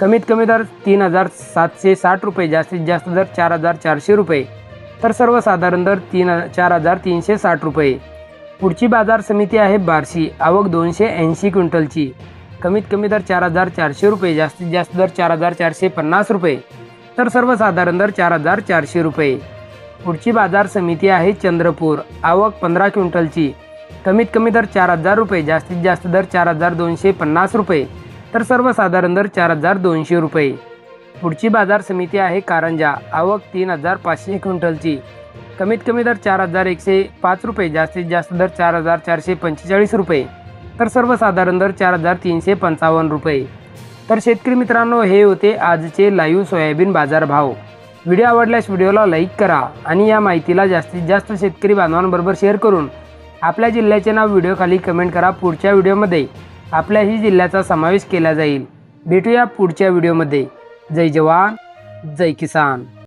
कमीत कमी दर तीन हजार सातशे साठ रुपये जास्तीत जास्त दर चार हजार चारशे रुपये. तर सर्वसाधारण दर तीन चार हजार तीनशे साठ रुपये. पुढची बाजार समिती आहे बार्शी आवक दोनशे ऐंशी क्विंटलची. कमीत कमी दर चार हजार चारशे रुपये जास्तीत जास्त दर चार हजार चारशे पन्नास रुपये. तर सर्वसाधारण दर चार हजार चारशे रुपये. पुढची बाजार समिती आहे चंद्रपूर आवक पंधरा क्विंटलची. कमीत कमी दर चार हजार रुपये जास्तीत जास्त दर चार हजार दोनशे पन्नास रुपये. तर सर्वसाधारण दर चार हजार दोनशे रुपये. पुढची बाजार समिती आहे कारंजा. आवक तीन हजार पाचशे क्विंटलची. कमीत कमी दर चार हजार एकशे पाच रुपये. जास्तीत जास्त दर चार हजार चारशे पंचेचाळीस रुपये. तर सर्वसाधारण दर चार हजार तीनशे पंचावन्न रुपये. तर शेतकरी मित्रांनो हे होते आजचे लाईव्ह सोयाबीन बाजार भाव व्हिडिओ आवडल्यास व्हिडिओला लाईक करा आणि या माहितीला जास्तीत जास्त शेतकरी बांधवांबरोबर शेअर करून आपल्या जिल्ह्याचे नाव व्हिडिओखाली कमेंट करा. पुढच्या व्हिडिओमध्ये आपल्याही जिल्ह्याचा समावेश केला जाईल. भेटूया पुढच्या व्हिडिओमध्ये. जय जवान जय किसान.